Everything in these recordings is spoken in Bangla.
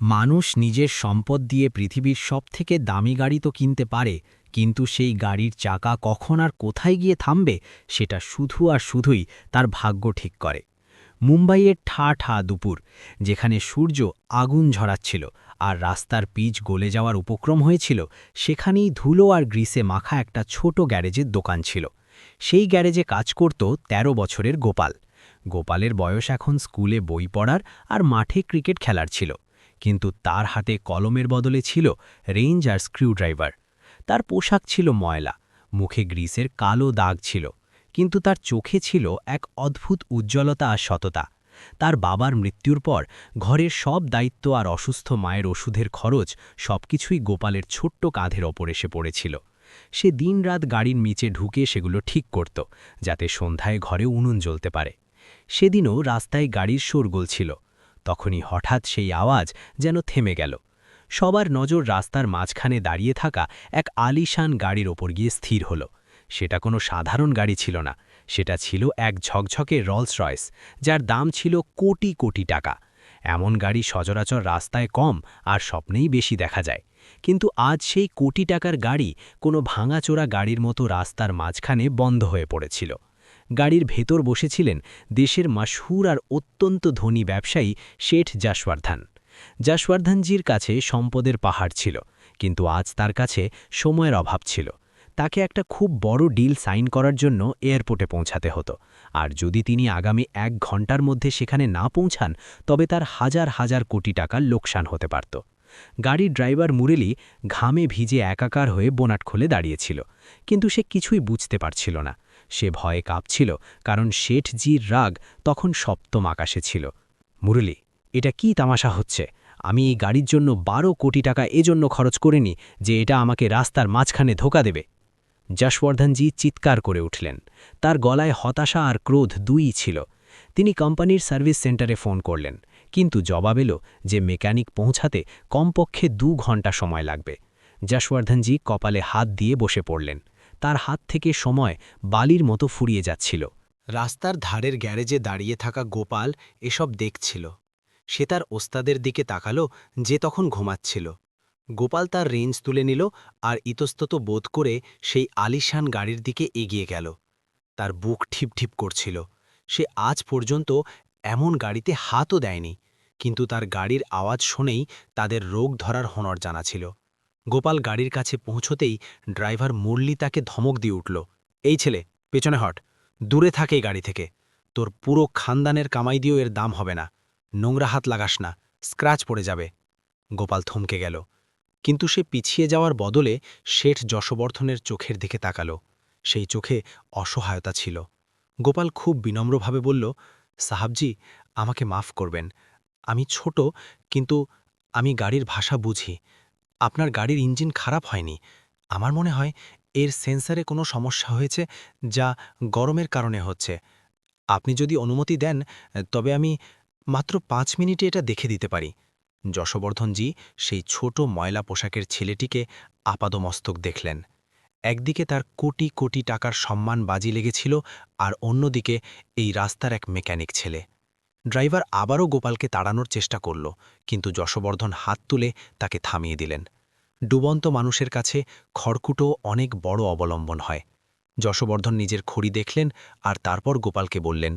মানুষ নিজের সম্পদ দিয়ে পৃথিবীর সবথেকে দামি গাড়ি তো কিনতে পারে, কিন্তু সেই গাড়ির চাকা কখন আর কোথায় গিয়ে থামবে সেটা শুধু আর শুধুই তার ভাগ্য ঠিক করে। মুম্বাইয়ের ঠা ঠা দুপুর, যেখানে সূর্য আগুন ঝরাচ্ছিল আর রাস্তার পিচ গলে যাওয়ার উপক্রম হয়েছিল, সেখানেই ধুলো আর গ্রিসে মাখা একটা ছোট গ্যারেজের দোকান ছিল। সেই গ্যারেজে কাজ করত ১৩ বছরের গোপাল। গোপালের বয়স এখন স্কুলে বই পড়ার আর মাঠে ক্রিকেট খেলার ছিল। কিন্তু তার হাতে কলমের বদলে ছিল রেঞ্জ আর স্ক্রুড্রাইভার। তার পোশাক ছিল ময়লা, মুখে গ্রিসের কালো দাগ ছিল, কিন্তু তার চোখে ছিল এক অদ্ভুত উজ্জ্বলতা আর সততা। তার বাবার মৃত্যুর পর ঘরের সব দায়িত্ব আর অসুস্থ মায়ের ওষুধের খরচ সবকিছুই গোপালের ছোট্ট কাঁধের ওপর এসে পড়েছিল। সে দিনরাত গাড়ির নিচে ঢুকে সেগুলো ঠিক করত, যাতে সন্ধ্যায় ঘরে উনুন জ্বলতে পারে। সেদিনও রাস্তায় গাড়ির শোরগোল ছিল তখনই হঠাৎ সেই আওয়াজ যেন থেমে গেল। সবার নজর রাস্তার মাঝখানে দাঁড়িয়ে থাকা এক আলিশান গাড়ির ওপর গিয়ে স্থির হল। সেটা কোনো সাধারণ গাড়ি ছিল না। সেটা ছিল এক ঝকঝকে রলস রয়েস, যার দাম ছিল কোটি কোটি টাকা। এমন গাড়ি সচরাচর রাস্তায় কম আর স্বপ্নেই বেশি দেখা যায়। কিন্তু আজ সেই কোটি টাকার গাড়ি কোনো ভাঙাচোরা গাড়ির মতো রাস্তার মাঝখানে বন্ধ হয়ে পড়েছিল। গাড়ির ভেতর বসেছিলেন দেশের মাসহুর আর অত্যন্ত ধনী ব্যবসায়ী শেঠ জাসওয়ার্ধান জাসওয়ার্ধানজির কাছে সম্পদের পাহাড় ছিল, কিন্তু আজ তার কাছে সময়ের অভাব ছিল। তাকে একটা খুব বড় ডিল সাইন করার জন্য এয়ারপোর্টে পৌঁছাতে হতো। আর যদি তিনি আগামী এক ঘণ্টার মধ্যে সেখানে না পৌঁছান, তবে তার হাজার হাজার কোটি টাকার লোকসান হতে পারত। গাড়ির ড্রাইভার মুরেলি ঘামে ভিজে একাকার হয়ে বোনাট খুলে দাঁড়িয়েছিল কিন্তু সে কিছুই বুঝতে পারছিল না। সে ভয়ে কাঁপছিল, কারণ শেঠজির রাগ তখন সপ্তম আকাশে ছিল। মুরলি, এটা কি তামাশা হচ্ছে? আমি এই গাড়ির জন্য বারো কোটি টাকা এজন্য খরচ করিনি যে এটা আমাকে রাস্তার মাঝখানে ধোকা দেবে। যশবর্ধনজি চিৎকার করে উঠলেন। তার গলায় হতাশা আর ক্রোধ দুইই ছিল। তিনি কোম্পানির সার্ভিস সেন্টারে ফোন করলেন, কিন্তু জবাব এলো যে মেকানিক পৌঁছাতে কমপক্ষে দু ঘণ্টা সময় লাগবে। যশবর্ধনজি কপালে হাত দিয়ে বসে পড়লেন। তার হাত থেকে সময় বালির মতো ফুরিয়ে যাচ্ছিল। রাস্তার ধারের গ্যারেজে দাঁড়িয়ে থাকা গোপাল এসব দেখছিল। সে তার ওস্তাদের দিকে তাকালো, যে তখন ঘুমাচ্ছিল। গোপাল তার রেঞ্জ তুলে নিল আর ইতস্তত বোধ করে সেই আলিশান গাড়ির দিকে এগিয়ে গেল। তার বুক ঠিপঠিপ করছিল। সে আজ পর্যন্ত এমন গাড়িতে হাতও দেয়নি, কিন্তু তার গাড়ির আওয়াজ শুনেই তাদের রোগ ধরার হনর জানা ছিল। গোপাল গাড়ির কাছে পৌঁছতেই ড্রাইভার মুরলি তাকে ধমক দিয়ে উঠল, এই ছেলে, পেছনে হট, দূরে থাকে গাড়ি থেকে। তোর পুরো খানদানের কামাই দিয়েও এর দাম হবে না, নোংরা হাত লাগাস না, স্ক্র্যাচ পড়ে যাবে। গোপাল থমকে গেল, কিন্তু সে পিছিয়ে যাওয়ার বদলে শেঠ যশবর্ধনের চোখের দিকে তাকালো। সেই চোখে অসহায়তা ছিল। গোপাল খুব বিনম্রভাবে বলল, সাহাবজি, আমাকে মাফ করবেন। আমি ছোট, কিন্তু আমি গাড়ির ভাষা বুঝি। আপনার গাড়ির ইঞ্জিন খারাপ হয়নি। আমার মনে হয় এর সেন্সারে কোনো সমস্যা হয়েছে যা গরমের কারণে হচ্ছে। আপনি যদি অনুমতি দেন, তবে আমি মাত্র পাঁচ মিনিটে এটা দেখে দিতে পারি। যশবর্ধনজি সেই ছোট ময়লা পোশাকের ছেলেটিকে আপাদমস্তক দেখলেন। একদিকে তার কোটি কোটি টাকার সম্মান বাজি লেগেছিল আর অন্যদিকে এই রাস্তার এক মেকানিক ছেলে। ড্রাইভার আবারও গোপালকে তাড়ানোর চেষ্টা করল, কিন্তু যশবর্ধন হাত তুলে তাকে থামিয়ে দিলেন। ডুবন্ত মানুষের কাছে খড়কুটো অনেক বড় অবলম্বন হয়। যশবর্ধন নিজের খড়ি দেখলেন আর তারপর গোপালকে বললেন,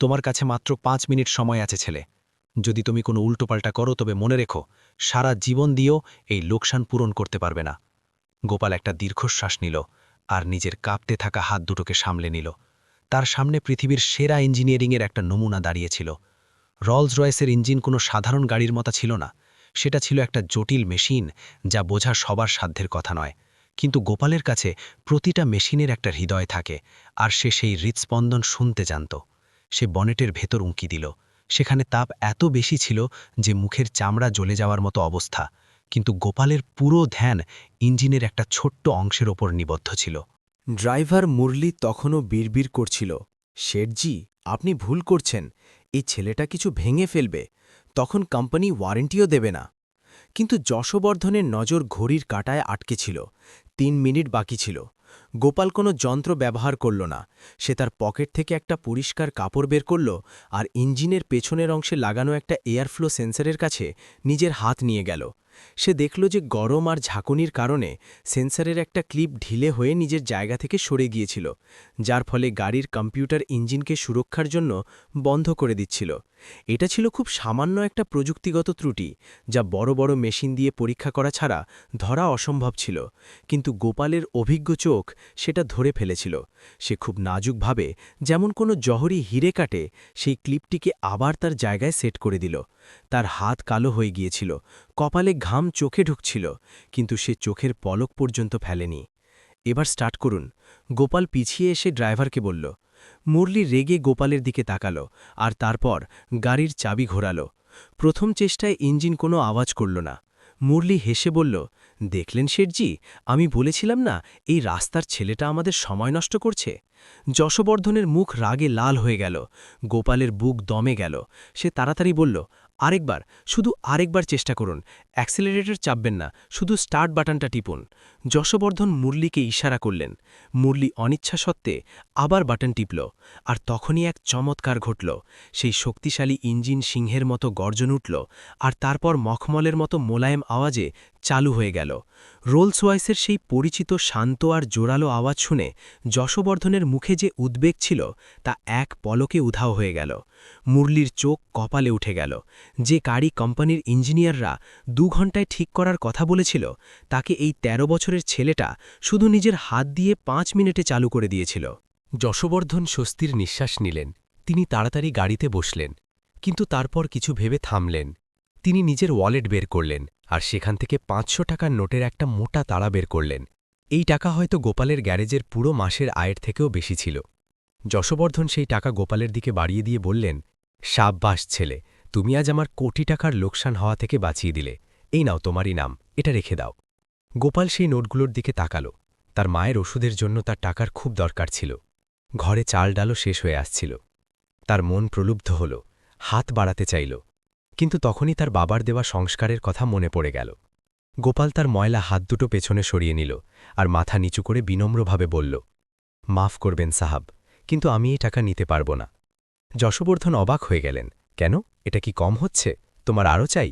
তোমার কাছে মাত্র পাঁচ মিনিট সময় আছে ছেলে। যদি তুমি কোনো উল্টোপাল্টা করো তবে মনে রেখো, সারা জীবন দিয়েও এই লোকসান পূরণ করতে পারবে না। গোপাল একটা দীর্ঘশ্বাস নিল আর নিজের কাঁপতে থাকা হাত দুটোকে সামলে নিল। তার সামনে পৃথিবীর সেরা ইঞ্জিনিয়ারিংয়ের একটা নমুনা দাঁড়িয়েছিল। রলস রয়েসের ইঞ্জিন কোনো সাধারণ গাড়ির মতো ছিল না। সেটা ছিল একটা জটিল মেশিন যা বোঝা সবার সাধ্যের কথা নয়। কিন্তু গোপালের কাছে প্রতিটা মেশিনের একটা হৃদয় থাকে আর সে সেই হৃৎস্পন্দন শুনতে জানত। সে বনেটের ভেতর উঁকি দিল। সেখানে তাপ এত বেশি ছিল যে মুখের চামড়া জ্বলে যাওয়ার মতো অবস্থা। কিন্তু গোপালের পুরো ধ্যান ইঞ্জিনের একটা ছোট্ট অংশের ওপর নিবদ্ধ ছিল। ড্রাইভার মুরলি তখনও বিড়বিড় করছিল, শেঠজি, আপনি ভুল করছেন। এই ছেলেটা কিছু ভেঙে ফেলবে। তখন কোম্পানি ওয়ারেন্টিও দেবে না। কিন্তু যশবর্ধনের নজর ঘড়ির কাটায় আটকে ছিল। তিন মিনিট বাকি ছিল। গোপাল কোনো যন্ত্র ব্যবহার করল না। সে তার পকেট থেকে একটা পরিষ্কার কাপড় বের করল আর ইঞ্জিনের পেছনের অংশে লাগানো একটা এয়ারফ্লো সেন্সরের কাছে নিজের হাত নিয়ে গেল। সে দেখল যে গরম আর ঝাঁকুনির কারণে সেন্সারের একটা ক্লিপ ঢিলে হয়ে নিজের জায়গা থেকে সরে গিয়েছিল, যার ফলে গাড়ির কম্পিউটার ইঞ্জিনকে সুরক্ষার জন্য বন্ধ করে দিচ্ছিল। এটা ছিল খুব সামান্য একটা প্রযুক্তিগত ত্রুটি যা বড় বড় মেশিন দিয়ে পরীক্ষা করা ছাড়া ধরা অসম্ভব ছিল, কিন্তু গোপালের অভিজ্ঞ চোখ সেটা ধরে ফেলেছিল। সে খুব নাজুকভাবে যেমন কোনো জহরি হিরে কাটে, সেই ক্লিপটিকে আবার তার জায়গায় সেট করে দিল। তার হাত কালো হয়ে গিয়েছিল, কপালে ঘাম চোখে ঢুকছিল, কিন্তু সে চোখের পলক পর্যন্ত ফেলেনি। এবার স্টার্ট করুন। গোপাল পিছিয়ে এসে ড্রাইভারকে বলল মুরলি রেগে গোপালের দিকে তাকাল আর তারপর গাড়ির চাবি ঘোরাল। প্রথম চেষ্টায় ইঞ্জিন কোনো আওয়াজ করল না। মুরলি হেসে বলল, দেখলেন শেঠজি, আমি বলেছিলাম না, এই রাস্তার ছেলেটা আমাদের সময় নষ্ট করছে? যশবর্ধনের মুখ রাগে লাল হয়ে গেল, গোপালের বুক দমে গেল। সে তাড়াতাড়ি বলল, আরেকবার, শুধু আরেকবার চেষ্টা করুন, অ্যাক্সেলারেটর চাপবেন না, শুধু স্টার্ট বাটনটা টিপুন। যশবর্ধন মুরলিকে ইশারা করলেন। মুরলি অনিচ্ছা সত্ত্বে আবার বাটন টিপল, আর তখনই এক চমৎকার ঘটল। সেই শক্তিশালী ইঞ্জিন সিংহের মতো গর্জন উঠল, আর তারপর মখমলের মতো মোলায়েম আওয়াজে চালু হয়ে গেল। রোলস ওয়াইসের সেই পরিচিত শান্ত আর জোরালো আওয়াজ শুনে যশবর্ধনের মুখে যে উদ্বেগ ছিল, তা এক পলকে উধাও হয়ে গেল। মুরলির চোখ কপালে উঠে গেল। যে গাড়ি কোম্পানির ইঞ্জিনিয়াররা দু ঘন্টায় ঠিক করার কথা বলেছিল, তাকে এই ১৩ বছরের ছেলেটা শুধু নিজের হাত দিয়ে পাঁচ মিনিটে চালু করে দিয়েছিল। যশবর্ধন স্বস্তির নিঃশ্বাস নিলেন। তিনি তাড়াতাড়ি গাড়িতে বসলেন, কিন্তু তারপর কিছু ভেবে থামলেন। তিনি নিজের ওয়ালেট বের করলেন আর সেখান থেকে পাঁচশো টাকার নোটের একটা মোটা তাড়া বের করলেন। এই টাকা হয়তো গোপালের গ্যারেজের পুরো মাসের আয়ের থেকেও বেশি ছিল। যশবর্ধন সেই টাকা গোপালের দিকে বাড়িয়ে দিয়ে বললেন, সাববাস ছেলে, তুমি আজ আমার কোটি টাকার লোকসান হওয়া থেকে বাঁচিয়ে দিলে। এই নাও তোমারই নাম, এটা রেখে দাও। গোপাল সেই নোটগুলোর দিকে তাকালো। তার মায়ের ওষুধের জন্য তার টাকার খুব দরকার ছিল। ঘরে চাল ডালও শেষ হয়ে আসছিল। তার মন প্রলুব্ধ হল, হাত বাড়াতে চাইল। কিন্তু তখনই তার বাবার দেওয়া সংস্কারের কথা মনে পড়ে গেল। গোপাল তার ময়লা হাত দুটো পেছনে সরিয়ে নিল আর মাথা নিচু করে বিনম্রভাবে বলল, মাফ করবেন সাহাব, কিন্তু আমি এই টাকা নিতে পারব না। যশবর্ধন অবাক হয়ে গেলেন, কেন? এটা কি কম হচ্ছে? তোমার আরও চাই?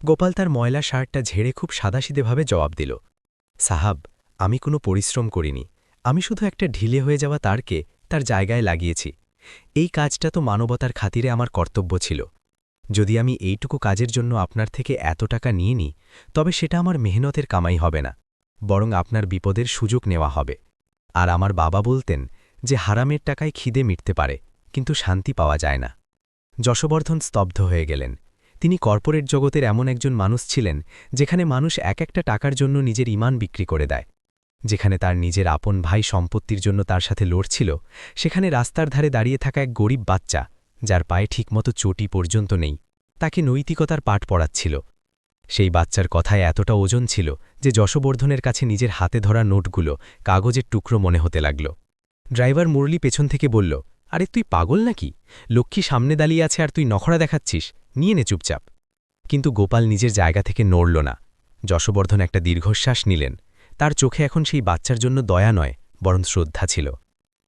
গোপাল তার ময়লা শার্টটা ঝেড়ে খুব সাদাসিদেভাবে জবাব দিল, সাহাব, আমি কোনো পরিশ্রম করিনি। আমি শুধু একটা ঢিলে হয়ে যাওয়া তারকে তার জায়গায় লাগিয়েছি। এই কাজটা তো মানবতার খাতিরে আমার কর্তব্য ছিল। যদি আমি এইটুকু কাজের জন্য আপনার থেকে এত টাকা নিয়ে নিই, তবে সেটা আমার মেহনতের কামাই হবে না, বরং আপনার বিপদের সুযোগ নেওয়া হবে। আর আমার বাবা বলতেন যে হারামের টাকায় খিদে মিটতে পারে, কিন্তু শান্তি পাওয়া যায় না। যশবর্ধন স্তব্ধ হয়ে গেলেন। তিনি কর্পোরেট জগতের এমন একজন মানুষ ছিলেন, যেখানে মানুষ এক একটা টাকার জন্য নিজের ইমান বিক্রি করে দেয়। যেখানে তার নিজের আপন ভাই সম্পত্তির জন্য তার সাথে লড়ছিল, সেখানে রাস্তার ধারে দাঁড়িয়ে থাকা এক গরিব বাচ্চা যার পায়ে ঠিকমতো চটি পর্যন্ত নেই। তাকে নৈতিকতার পাঠ পড়াচ্ছিল। সেই বাচ্চার কথায় এতটা ওজন ছিল যে যশবর্ধনের কাছে নিজের হাতে ধরা নোটগুলো কাগজের টুকরো মনে হতে লাগল। ড্রাইভার মুরলি পেছন থেকে বলল, আরে, তুই পাগল নাকি? লক্ষ্মী সামনে দাঁড়িয়ে আছে আর তুই নখরা দেখাচ্ছিস। নিয়ে নে চুপচাপ। কিন্তু গোপাল নিজের জায়গা থেকে নড়ল না। যশবর্ধন একটা দীর্ঘশ্বাস নিলেন। তার চোখে এখন সেই বাচ্চার জন্য দয়া নয়, বরং শ্রদ্ধা ছিল।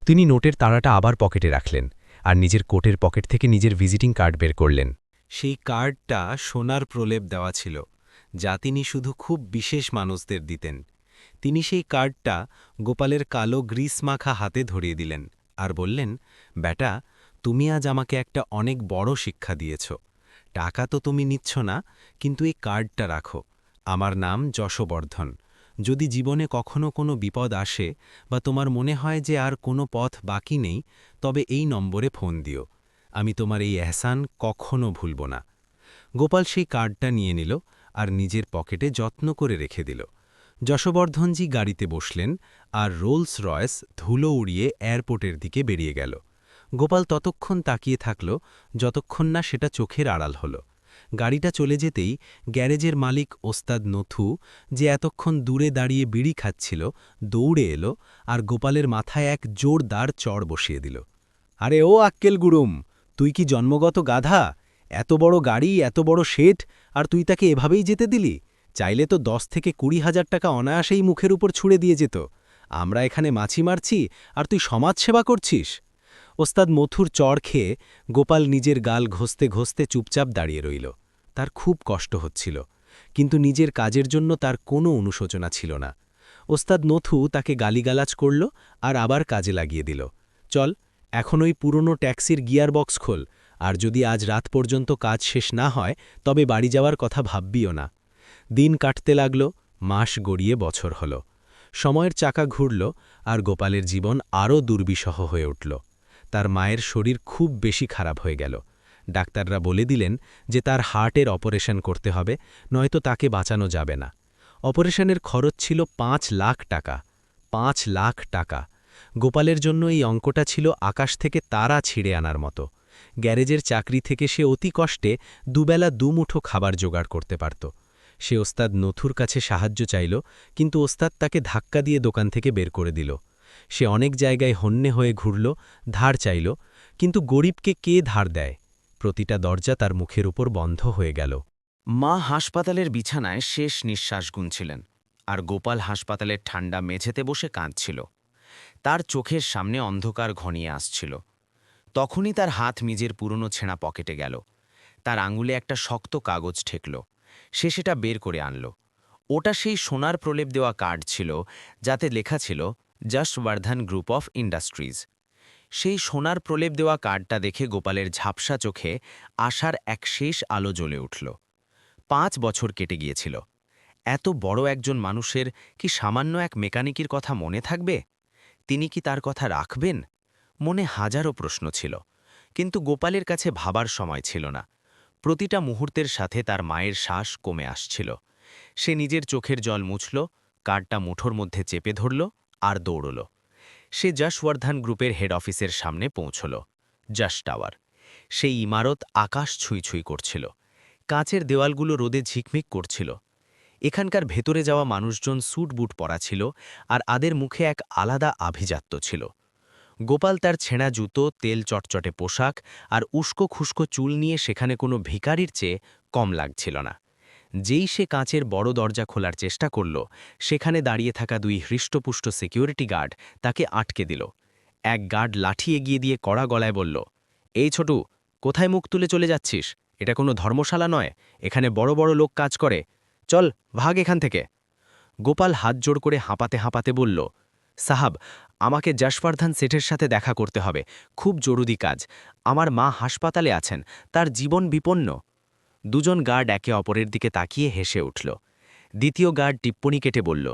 তিনি নোটের তাড়াটা আবার পকেটে রাখলেন। আর নিজের কোটের পকেট থেকে নিজের ভিজিটিং কার্ড বের করলেন। সেই কার্ডটা সোনার প্রলেপ দেওয়া ছিল, যা তিনি শুধু খুব বিশেষ মানুষদের দিতেন। তিনি সেই কার্ডটা গোপালের কালো গ্রিস মাখা হাতে ধরিয়ে দিলেন আর বললেন, বেটা, তুমি আজ আমাকে একটা অনেক বড় শিক্ষা দিয়েছ। টাকা তো তুমি নিচ্ছ না, কিন্তু এই কার্ডটা রাখো। আমার নাম যশবর্ধন। যদি জীবনে কখনো কোনো বিপদ আসে বা তোমার মনে হয় যে আর কোনো পথ বাকি নেই, তবে এই নম্বরে ফোন দিও। আমি তোমার এই এহসান কখনো ভুলব না। গোপাল সেই কার্ডটা নিয়ে নিল আর নিজের পকেটে যত্ন করে রেখে দিল। যশবর্ধনজি গাড়িতে বসলেন আর রোলস রয়েস ধুলো উড়িয়ে এয়ারপোর্টের দিকে বেরিয়ে গেল। গোপাল ততক্ষণ তাকিয়ে থাকল, যতক্ষণ না সেটা চোখের আড়াল হল। গাড়িটা চলে যেতেই গ্যারেজের মালিক ওস্তাদ নথু যে এতক্ষণ দূরে দাঁড়িয়ে বিড়ি খাচ্ছিল, দৌড়ে এলো আর গোপালের মাথায় এক জোরদার চড় বসিয়ে দিল। আরে ও আক্কেল গুরুম, তুই কি জন্মগত গাধা? এত বড় গাড়ি, এত বড় শেঠ, আর তুই তাকে এভাবেই যেতে দিলি? চাইলে তো দশ থেকে কুড়ি হাজার টাকা অনায়াসেই মুখের উপর ছুড়ে দিয়ে যেত। আমরা এখানে মাছি মারছি, আর তুই সমাজসেবা করছিস? ওস্তাদ মথুর চড় খেয়ে গোপাল নিজের গাল ঘষতে ঘষতে চুপচাপ দাঁড়িয়ে রইল। তার খুব কষ্ট হচ্ছিল, কিন্তু নিজের কাজের জন্য তার কোনো অনুশোচনা ছিল না। ওস্তাদ নথু তাকে গালিগালাজ করল আর আবার কাজে লাগিয়ে দিল। চল, এখন ওই পুরনো ট্যাক্সির গিয়ার বক্স খোল, আর যদি আজ রাত পর্যন্ত কাজ শেষ না হয়, তবে বাড়ি যাওয়ার কথা ভাববিও না। দিন কাটতে লাগল, মাস গড়িয়ে বছর হল। সময়ের চাকা ঘুরল আর গোপালের জীবন আরও দুর্বিষহ হয়ে উঠল। তার মায়ের শরীর খুব বেশি খারাপ হয়ে গেল। ডাক্তাররা বলে দিলেন যে তার হার্টের অপারেশন করতে হবে, নয়তো তাকে বাঁচানো যাবে না। অপারেশনের খরচ ছিল পাঁচ লাখ টাকা, পাঁচ লাখ টাকা। গোপালের জন্য এই অঙ্কটা ছিল আকাশ থেকে তারা ছিঁড়ে আনার মতো। গ্যারেজের চাকরি থেকে সে অতি কষ্টে দুবেলা দুমুঠো খাবার জোগাড় করতে পারত। সে ওস্তাদ নথুর কাছে সাহায্য চাইল, কিন্তু ওস্তাদ তাকে ধাক্কা দিয়ে দোকান থেকে বের করে দিল। সে অনেক জায়গায় হন্যে হয়ে ঘুরল, ধার চাইল, কিন্তু গরিবকে কে ধার দেয়? প্রতিটা দরজা তার মুখের উপর বন্ধ হয়ে গেল। মা হাসপাতালের বিছানায় শেষ নিঃশ্বাস গুনছিলেন আর গোপাল হাসপাতালের ঠান্ডা মেঝেতে বসে কাঁদছিল। তার চোখের সামনে অন্ধকার ঘনিয়ে আসছিল। তখনই তার হাত নিজের পুরনো ছেঁড়া পকেটে গেল। তার আঙুলে একটা শক্ত কাগজ ঠেকল। সে সেটা বের করে আনল। ওটা সেই সোনার প্রলেপ দেওয়া কার্ড ছিল, যাতে লেখা ছিল যশবর্ধন গ্রুপ অফ ইন্ডাস্ট্রিজ। সেই সোনার প্রলেপ দেওয়া কার্ডটা দেখে গোপালের ঝাপসা চোখে আশার এক শেষ আলো জ্বলে উঠল। পাঁচ বছর কেটে গিয়েছিল। এত বড় একজন মানুষের কি সামান্য এক মেকানিকের কথা মনে থাকবে? তিনি কি তার কথা রাখবেন? মনে হাজারো প্রশ্ন ছিল, কিন্তু গোপালের কাছে ভাবার সময় ছিল না। প্রতিটা মুহূর্তের সাথে তার মায়ের শ্বাস কমে আসছিল। সে নিজের চোখের জল মুছল, কার্ডটা মুঠোর মধ্যে চেপে ধরল আর দৌড়ল। সে যশবর্ধন গ্রুপের হেড অফিসের সামনে পৌঁছল, যশ টাওয়ার। সেই ইমারত আকাশ ছুঁই ছুঁই করছিল, কাঁচের দেওয়ালগুলো রোদে ঝিকমিক করছিল। এখানকার ভেতরে যাওয়া মানুষজন স্যুট বুট পরা ছিল আর আদের মুখে এক আলাদা আভিজাত্য ছিল। গোপাল তার ছেঁড়া জুতো, তেল চটচটে পোশাক আর উস্কো খুস্কো চুল নিয়ে সেখানে কোনো ভিকারির চেয়ে কম লাগছিল না। যেই সে কাঁচের বড় দরজা খোলার চেষ্টা করল, সেখানে দাঁড়িয়ে থাকা দুই হৃষ্টপুষ্ট সিকিউরিটি গার্ড তাকে আটকে দিল। এক গার্ড লাঠি এগিয়ে দিয়ে কড়া গলায় বলল, এই ছোটু, কোথায় মুখ তুলে চলে যাচ্ছিস? এটা কোনো ধর্মশালা নয়, এখানে বড় বড় লোক কাজ করে। চল, ভাগ এখান থেকে। গোপাল হাত জোড় করে হাঁপাতে হাঁপাতে বলল, সাহাব, আমাকে যশবর্ধন সেঠের সাথে দেখা করতে হবে। খুব জরুরি কাজ। আমার মা হাসপাতালে আছেন, তার জীবন বিপন্ন। দুজন গার্ড একে অপরের দিকে তাকিয়ে হেসে উঠল। দ্বিতীয় গার্ড টিপ্পনি কেটে বলল,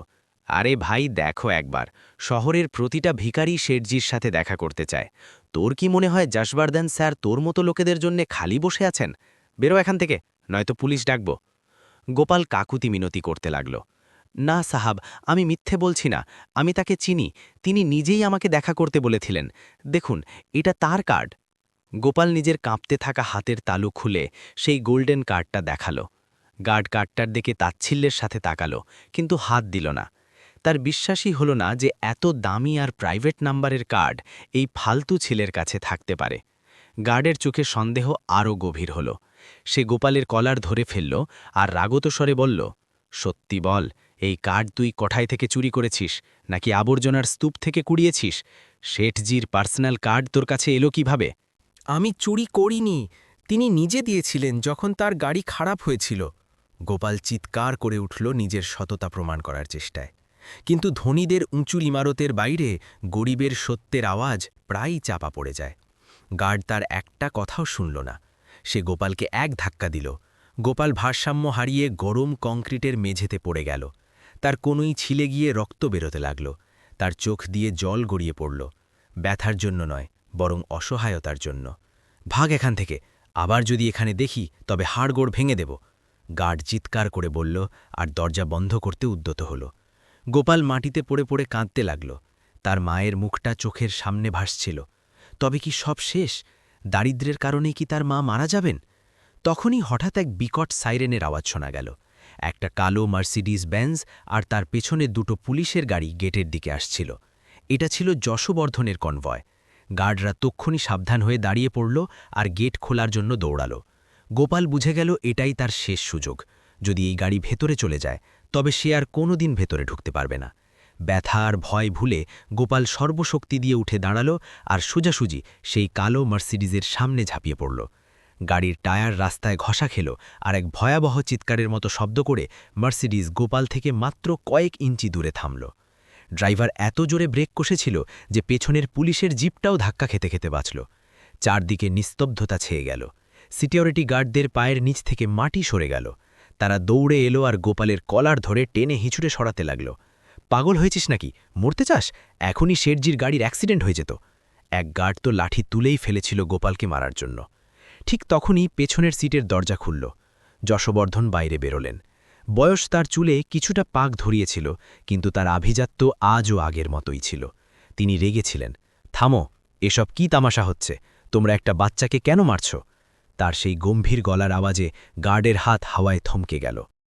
আরে ভাই, দেখো একবার। শহরের প্রতিটা ভিখারি শেঠজির সাথে দেখা করতে চায়। তোর কি মনে হয় যশবর্ধন স্যার তোর মতো লোকেদের জন্যে খালি বসে আছেন? বেরো এখান থেকে, নয়তো পুলিশ ডাকব। গোপাল কাকুতি মিনতি করতে লাগল, না সাহাব, আমি মিথ্যে বলছি না। আমি তাকে চিনি। তিনি নিজেই আমাকে দেখা করতে বলেছিলেন। দেখুন, এটা তার কার্ড। গোপাল নিজের কাঁপতে থাকা হাতের তালু খুলে সেই গোল্ডেন কার্ডটা দেখাল। গার্ড কার্ডটার দিকে তাচ্ছিল্যের সাথে তাকালো, কিন্তু হাত দিল না। তার বিশ্বাসই হলো না যে এত দামি আর প্রাইভেট নাম্বারের কার্ড এই ফালতু ছেলের কাছে থাকতে পারে। গার্ডের চোখে সন্দেহ আরও গভীর হল। সে গোপালের কলার ধরে ফেলল আর রাগত স্বরে বলল, সত্যি বল, এই কার্ড তুই কঠায় থেকে চুরি করেছিস? নাকি আবর্জনার স্তূপ থেকে কুড়িয়েছিস? শেঠজির পার্সোনাল কার্ড তোর কাছে এলো কীভাবে? আমি চুরি করিনি। তিনি নিজে দিয়েছিলেন যখন তার গাড়ি খারাপ হয়েছিল। গোপাল চিৎকার করে উঠল নিজের সততা প্রমাণ করার চেষ্টায়। কিন্তু ধনীদের উঁচুর ইমারতের বাইরে গরিবের সত্যের আওয়াজ প্রায়ই চাপা পড়ে যায়। গার্ড তার একটা কথাও শুনল না। সে গোপালকে এক ধাক্কা দিল। গোপাল ভারসাম্য হারিয়ে গরম কংক্রিটের মেঝেতে পড়ে গেল। তার কোনোই ছিলে গিয়ে রক্ত বেরোতে লাগল। তার চোখ দিয়ে জল গড়িয়ে পড়ল। ব্যথার জন্য নয়। বরং অসহায়তার জন্য। ভাগ এখান থেকে, আবার যদি এখানে দেখি, তবে হাড়গোড় ভেঙে দেব। গার্ড চিৎকার করে বলল, আর দরজা বন্ধ করতে উদ্যত হল। গোপাল মাটিতে পড়ে পড়ে কাঁদতে লাগল। তার মায়ের মুখটা চোখের সামনে ভাসছিল। তবে কি সব শেষ? দারিদ্রের কারণেই কি তার মা মারা যাবেন? তখনই হঠাৎ এক বিকট সাইরেনের আওয়াজ শোনা গেল। একটা কালো মার্সিডিজ বেঞ্জ আর তার পেছনে দুটো পুলিশের গাড়ি গেটের দিকে আসছিল। এটা ছিল যশবর্ধনের কনভয়। গার্ডরা তক্ষণই সাবধান হয়ে দাঁড়িয়ে পড়ল আর গেট খোলার জন্য দৌড়াল। গোপাল বুঝে গেল এটাই তার শেষ সুযোগ। যদি এই গাড়ি ভেতরে চলে যায়, তবে সে আর কোনো দিন ভেতরে ঢুকতে পারবে না। ব্যথা আর ভয় ভুলে গোপাল সর্বশক্তি দিয়ে উঠে দাঁড়াল আর সোজাসুজি সেই কালো মার্সিডিজের সামনে ঝাঁপিয়ে পড়ল। গাড়ির টায়ার রাস্তায় ঘষা খেল আর এক ভয়াবহ চিৎকারের মতো শব্দ করে মার্সিডিজ গোপাল থেকে মাত্র কয়েক ইঞ্চি দূরে থামল। ড্রাইভার এত জোরে ব্রেক কষেছিল যে পেছনের পুলিশের জিপটাও ধাক্কা খেতে খেতে বাঁচল। চারদিকে নিস্তব্ধতা ছেয়ে গেল। সিকিউরিটি গার্ডদের পায়ের নিচ থেকে মাটি সরে গেল। তারা দৌড়ে এলো আর গোপালের কলার ধরে টেনে হিঁচুড়ে সরাতে লাগল। পাগল হয়েছিস নাকি? মরতে চাস? এখনই শেরজির গাড়ির অ্যাক্সিডেন্ট হয়ে যেত। এক গার্ড তো লাঠি তুলেই ফেলেছিল গোপালকে মারার জন্য। ঠিক তখনই পেছনের সিটের দরজা খুলল। যশবর্ধন বাইরে বেরোলেন। বয়স তার চুলে কিছুটা পাক ধরিয়েছিল, কিন্তু তার আভিজাত্য আজও আগের মতোই ছিল। তিনি রেগেছিলেন। থামো, এসব কি তামাশা হচ্ছে? তোমরা একটা বাচ্চাকে কেন মারছ? তার সেই গম্ভীর গলার আওয়াজে গার্ডের হাত হাওয়ায় থমকে গেল।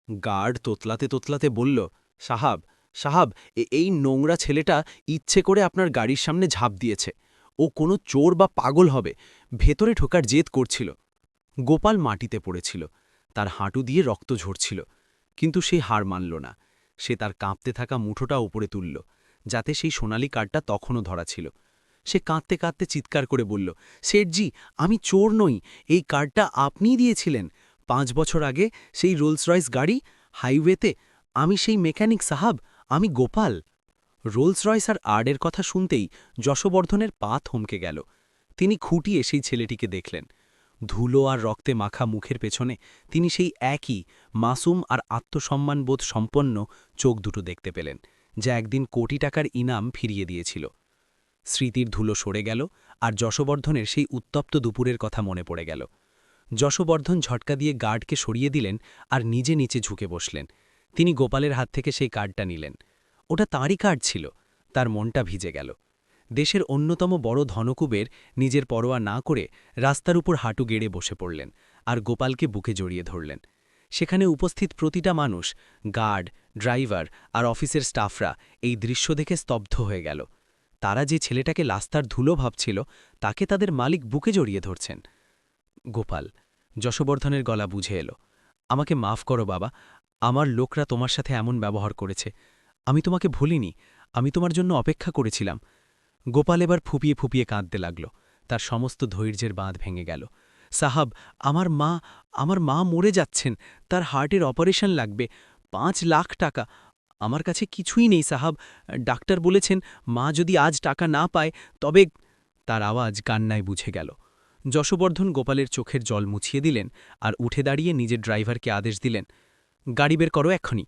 গার্ড তোতলাতে তোতলাতে বলল, সাহাব সাহাব এই নোংরা ছেলেটা ইচ্ছে করে আপনার গাড়ির সামনে ঝাঁপ দিয়েছে। ও কোনো চোর বা পাগল হবে। ভেতরে ঢোকার জেদ করছিল। গোপাল মাটিতে পড়েছিল। তার হাঁটু দিয়ে রক্ত ঝরছিল। কিন্তু সে হার মানল না। সে তার কাঁপতে থাকা মুঠোটা উপরে তুলল, যাতে সেই সোনালি কার্ডটা তখনও ধরা ছিল। সে কাঁদতে কাঁদতে চিৎকার করে বলল, শেঠজি, আমি চোর নই, এই কার্ডটা আপনিই দিয়েছিলেন। পাঁচ বছর আগে সেই রোলস রয়েস গাড়ি, হাইওয়েতে, আমি সেই মেকানিক সাহাব, আমি গোপাল। রোলস রয়েস আর আর্ডের কথা শুনতেই যশবর্ধনের পা থমকে গেল। তিনি খুঁটিয়ে সেই ছেলেটিকে দেখলেন। ধুলো আর রক্তে মাখা মুখের পেছনে তিনি সেই একই মাসুম আর আত্মসম্মানবোধ সম্পন্ন চোখ দুটো দেখতে পেলেন, যা একদিন কোটি টাকার ইনাম ফিরিয়ে দিয়েছিল। স্মৃতির ধুলো সরে গেল আর যশবর্ধনের সেই উত্তপ্ত দুপুরের কথা মনে পড়ে গেল। যশবর্ধন ঝটকা দিয়ে গার্ডকে সরিয়ে দিলেন আর নিজে নিচে ঝুঁকে বসলেন। তিনি গোপালের হাত থেকে সেই কার্ডটা নিলেন। ওটা তাঁরই কার্ড ছিল, তার মনটা ভিজে গেল। দেশের অন্যতম বড় ধনকুবের নিজের পরোয়া না করে রাস্তার উপর হাঁটু গেড়ে বসে পড়লেন আর গোপালকে বুকে জড়িয়ে ধরলেন। সেখানে উপস্থিত প্রতিটা মানুষ, গার্ড, ড্রাইভার আর অফিসের স্টাফরা এই দৃশ্য দেখে স্তব্ধ হয়ে গেল। তারা যে ছেলেটাকে লাস্তার ধুলো ভাবছিল, তাকে তাদের মালিক বুকে জড়িয়ে ধরছেন। গোপাল, যশবর্ধনের গলা বুঝে এলো, আমাকে মাফ করো বাবা, আমার লোকরা তোমার সাথে এমন ব্যবহার করেছে। আমি তোমাকে ভুলিনি, আমি তোমার জন্য অপেক্ষা করেছিলাম। গোপাল এবার ফুপিয়ে ফুপিয়ে কাঁদতে লাগল। তার সমস্ত ধৈর্যের বাঁধ ভেঙে গেল। সাহাব, আমার মা আমার মা মরে যাচ্ছেন। তার হার্টের অপারেশন লাগবে। পাঁচ লাখ টাকা। আমার কাছে কিছুই নেই সাহাব। ডাক্তার বলেছেন, মা যদি আজ টাকা না পায়, তবে তার আওয়াজ কান্নায় বুঝে গেল। যশবর্ধন গোপালের চোখের জল মুছিয়ে দিলেন আর উঠে দাঁড়িয়ে নিজের ড্রাইভারকে আদেশ দিলেন, গাড়ি বের করো এক্ষুনি।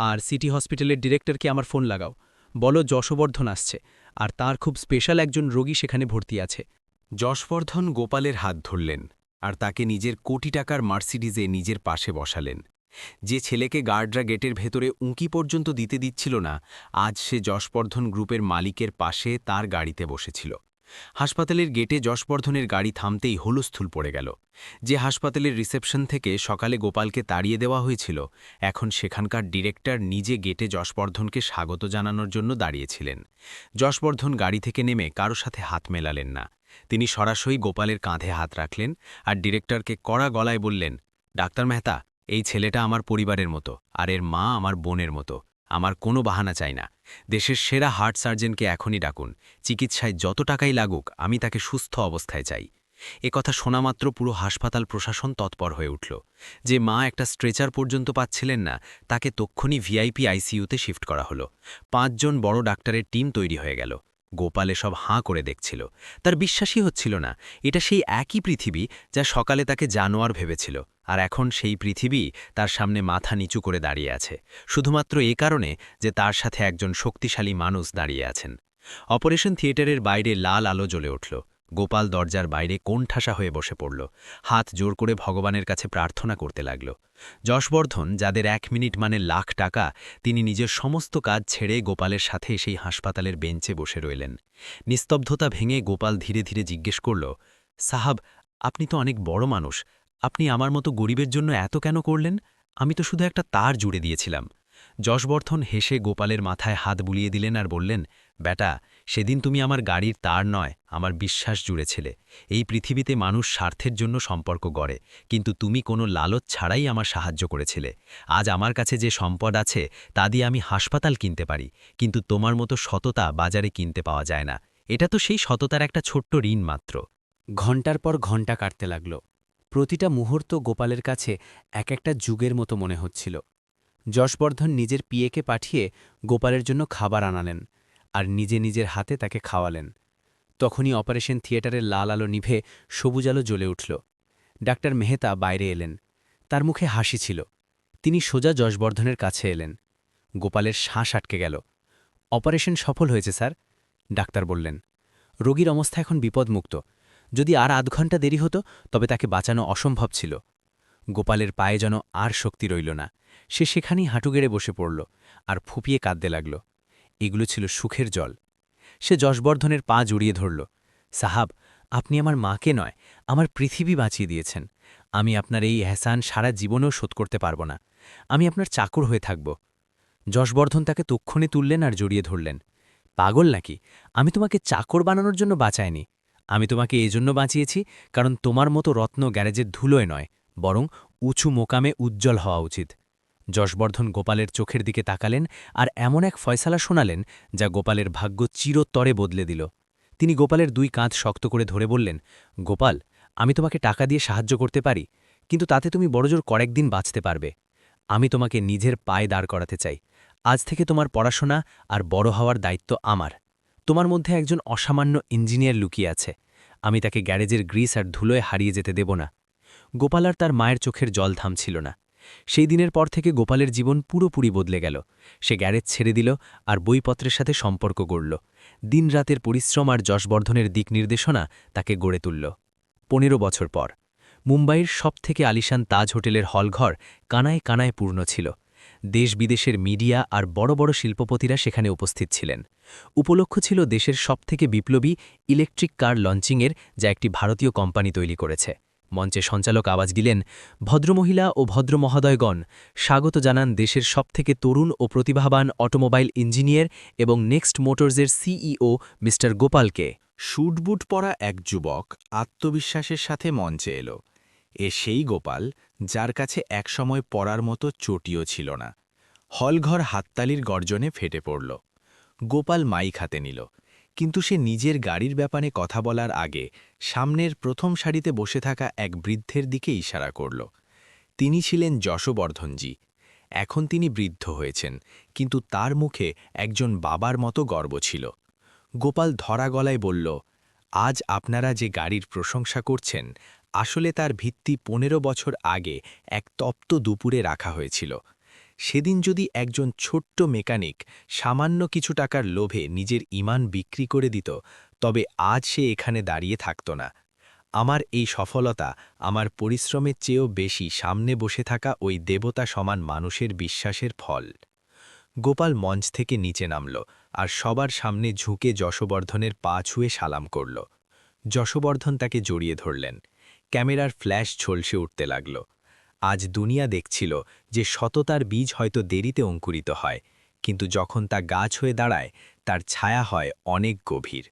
আর সিটি হসপিটালের ডিরেক্টরকে আমার ফোন লাগাও। বলো যশবর্ধন আসছে। আর তার খুব স্পেশাল একজন রোগী সেখানে ভর্তি আছে। যশবর্ধন গোপালের হাত ধরলেন আর তাকে নিজের কোটি টাকার মার্সিডিজে নিজের পাশে বসালেন। যে ছেলেকে গার্ডরা গেটের ভেতরে উঁকি পর্যন্ত দিতে দিচ্ছিল না, আজ সে যশবর্ধন গ্রুপের মালিকের পাশে তার গাড়িতে বসেছিল। হাসপাতালের গেটে যশবর্ধনের গাড়ি থামতেই হলুস্থুল পড়ে গেল। যে হাসপাতালের রিসেপশন থেকে সকালে গোপালকে তাড়িয়ে দেওয়া হয়েছিল, এখন সেখানকার ডিরেক্টর নিজে গেটে যশবর্ধনকে স্বাগত জানানোর জন্য দাঁড়িয়েছিলেন। যশবর্ধন গাড়ি থেকে নেমে কারও সাথে হাত মেলালেন না। তিনি সরাসরি গোপালের কাঁধে হাত রাখলেন আর ডিরেক্টরকে কড়া গলায় বললেন, ডাক্তার মেহতা, এই ছেলেটা আমার পরিবারের মতো, আর এর মা আমার বোনের মতো। আমার কোনো বাহানা চাই না। দেশের সেরা হার্ট সার্জেনকে এখনই ডাকুন। চিকিৎসায় যত টাকাই লাগুক, আমি তাকে সুস্থ অবস্থায় চাই। এ কথা শোনামাত্র পুরো হাসপাতাল প্রশাসন তৎপর হয়ে উঠল। যে মা একটা স্ট্রেচার পর্যন্ত পাচ্ছিলেন না, তাকে তক্ষণি ভিআইপি আইসিইউতে শিফট করা হলো। পাঁচজন বড় ডাক্তারের টিম তৈরি হয়ে গেল। গোপাল এসব হাঁ করে দেখছিল। তার বিশ্বাসই হচ্ছিল না, এটা সেই একই পৃথিবী যা সকালে তাকে জানোয়ার ভেবেছিল, আর এখন সেই পৃথিবী তার সামনে মাথা নিচু করে দাঁড়িয়ে আছে, শুধুমাত্র এ কারণে যে তার সাথে একজন শক্তিশালী মানুষ দাঁড়িয়ে আছেন। অপারেশন থিয়েটারের বাইরে লাল আলো জ্বলে উঠল গোপাল দরজার বাইরে কোণঠাসা হয়ে বসে পড়ল। হাত জোর করে ভগবানের কাছে প্রার্থনা করতে লাগল। যশবর্ধন, যাদের এক মিনিট মানে লাখ টাকা, তিনি নিজের সমস্ত কাজ ছেড়ে গোপালের সাথে সেই হাসপাতালের বেঞ্চে বসে রইলেন। নিস্তব্ধতা ভেঙে গোপাল ধীরে ধীরে জিজ্ঞেস করল, সাহাব, আপনি তো অনেক বড় মানুষ। আপনি আমার মতো গরিবের জন্য এত কেন করলেন? আমি তো শুধু একটা তার জুড়ে দিয়েছিলাম। যশবর্ধন হেসে গোপালের মাথায় হাত বুলিয়ে দিলেন আর বললেন, বেটা সেদিন তুমি আমার গাড়ির তার নয়, আমার বিশ্বাস জুড়েছিলে এই পৃথিবীতে মানুষ স্বার্থের জন্য সম্পর্ক গড়ে, কিন্তু তুমি কোনো লালচ ছাড়াই আমার সাহায্য করেছিলে। আজ আমার কাছে যে সম্পদ আছে, তা দিয়ে আমি হাসপাতাল কিনতে পারি, কিন্তু তোমার মতো সততা বাজারে কিনতে পাওয়া যায় না। এটা তো সেই সততার একটা ছোট্ট ঋণ মাত্র। ঘণ্টার পর ঘণ্টা কাটতে লাগল। প্রতিটা মুহূর্ত গোপালের কাছে এক একটা যুগের মতো মনে হচ্ছিল। যশবর্ধন নিজের পিয়েকে পাঠিয়ে গোপালের জন্য খাবার আনালেন। আর নিজে নিজের হাতে তাকে খাওয়ালেন। তখনই অপারেশন থিয়েটারের লাল আলো নিভে সবুজ আলো জ্বলে উঠল। ডাক্তার মেহতা বাইরে এলেন। তার মুখে হাসি ছিল। তিনি সোজা যশবর্ধনের কাছে এলেন। গোপালের শ্বাস আটকে গেল। অপারেশন সফল হয়েছে, স্যার, ডাক্তার বললেন। রোগীর অবস্থা এখন বিপদমুক্ত। যদি আর আধ ঘণ্টা দেরি হতো, তবে তাকে বাঁচানো অসম্ভব ছিল। গোপালের পায়ে যেন আর শক্তি রইল না। সে সেখানেই হাঁটু গেড়ে বসে পড়ল আর ফুপিয়ে কাঁদতে লাগল। এগুলো ছিল সুখের জল। সে যশবর্ধনের পা জড়িয়ে ধরল, সাহাব, আপনি আমার মাকে নয়, আমার পৃথিবী বাঁচিয়ে দিয়েছেন। আমি আপনার এই এহসান সারা জীবনেও শোধ করতে পারব না। আমি আপনার চাকর হয়ে থাকব। যশবর্ধন তাকে তক্ষণে তুললেন আর জড়িয়ে ধরলেন, পাগল নাকি? আমি তোমাকে চাকর বানানোর জন্য বাঁচাইনি। আমি তোমাকে এজন্য বাঁচিয়েছি কারণ তোমার মতো রত্ন গ্যারেজের ধুলোয় নয়, বরং উঁচু মোকামে উজ্জ্বল হওয়া উচিত। যশবর্ধন গোপালের চোখের দিকে তাকালেন আর এমন এক ফয়সালা শোনালেন যা গোপালের ভাগ্য চিরতরে বদলে দিল। তিনি গোপালের দুই কাঁধ শক্ত করে ধরে বললেন, গোপাল, আমি তোমাকে টাকা দিয়ে সাহায্য করতে পারি, কিন্তু তাতে তুমি বড়জোর কয়েকদিন বাঁচতে পারবে। আমি তোমাকে নিজের পায়ে দাঁড় করাতে চাই। আজ থেকে তোমার পড়াশোনা আর বড় হওয়ার দায়িত্ব আমার। তোমার মধ্যে একজন অসামান্য ইঞ্জিনিয়ার লুকিয়ে আছে। আমি তাকে গ্যারেজের গ্রিস আর ধুলোয় হারিয়ে যেতে দেব না। গোপাল আর তার মায়ের চোখের জল থামছিল না। সেই দিনের পর থেকে গোপালের জীবন পুরোপুরি বদলে গেল। সে গ্যারেজ ছেড়ে দিল আর বইপত্রের সাথে সম্পর্ক গড়ল। দিনরাতের পরিশ্রম আর যশবর্ধনের দিক নির্দেশনা তাকে গড়ে তুলল। পনেরো বছর পর, মুম্বাইয়ের সবথেকে আলিশান তাজ হোটেলের হলঘর কানায় কানায় পূর্ণ ছিল। দেশ বিদেশের মিডিয়া আর বড় বড় শিল্পপতিরা সেখানে উপস্থিত ছিলেন। উপলক্ষ ছিল দেশের সবথেকে বিপ্লবী ইলেকট্রিক কার লঞ্চিংয়ের, যা একটি ভারতীয় কোম্পানি তৈরি করেছে। মঞ্চে সঞ্চালক আওয়াজ দিলেন, ভদ্রমহিলা ও ভদ্রমহোদয়গণ, স্বাগত জানান দেশের সবথেকে তরুণ ও প্রতিভাবান অটোমোবাইল ইঞ্জিনিয়ার এবং নেক্সট মোটরসের সিইও মিস্টার গোপালকে। শুটবুট পরা এক যুবক আত্মবিশ্বাসের সাথে মঞ্চে এলো। এ সেই গোপাল যার কাছে একসময় পড়ার মতো চটিও ছিল না। হলঘর হাততালির গর্জনে ফেটে পড়ল। গোপাল মাইক হাতে নিল। কিন্তু সে নিজের গাড়ির ব্যাপারে কথা বলার আগে সামনের প্রথম সারিতে বসে থাকা এক বৃদ্ধের দিকে ইশারা করল। তিনি ছিলেন যশবর্ধনজি। এখন তিনি বৃদ্ধ হয়েছেন, কিন্তু তার মুখে একজন বাবার মতো গর্ব ছিল। গোপাল ধরা গলায় বলল, আজ আপনারা যে গাড়ির প্রশংসা করছেন, আসলে তার ভিত্তি পনেরো বছর আগে এক তপ্ত দুপুরে রাখা হয়েছিল। সেদিন যদি একজন ছোট্ট মেকানিক সামান্য কিছু টাকার লোভে নিজের ইমান বিক্রি করে দিত, তবে আজ সে এখানে দাঁড়িয়ে থাকত না। আমার এই সফলতা আমার পরিশ্রমের চেয়েও বেশি সামনে বসে থাকা ওই দেবতা সমান মানুষের বিশ্বাসের ফল। গোপাল মঞ্চ থেকে নিচে নামল আর সবার সামনে ঝুঁকে যশবর্ধনের পা ছুঁয়ে সালাম করল। যশবর্ধন তাকে জড়িয়ে ধরলেন। ক্যামেরার ফ্ল্যাশ ঝলসে উঠতে লাগল। আজ দুনিয়া দেখছিল যে সততার বীজ হয়তো দেরিতে অঙ্কুরিত হয়, কিন্তু যখন তা গাছ হয়ে দাঁড়ায়, তার ছায়া হয় অনেক গভীর।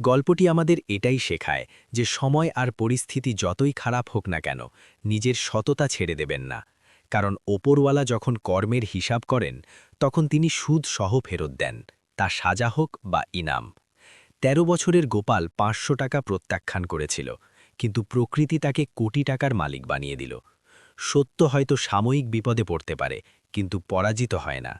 গল্পটি আমাদের এটাই শেখায় যে সময় আর পরিস্থিতি যতই খারাপ হোক না কেন, নিজের সততা ছেড়ে দেবেন না। কারণ ওপরওয়ালা যখন কর্মের হিসাব করেন, তখন তিনি সুদ সহ ফেরত দেন, তা সাজা হোক বা ইনাম। ১৩ বছরের গোপাল পাঁচশো টাকা প্রত্যাখ্যান করেছিল, কিন্তু প্রকৃতি তাকে কোটি টাকার মালিক বানিয়ে দিল। সত্য হয়তো সাময়িক বিপদে পড়তে পারে কিন্তু পরাজিত হয় না।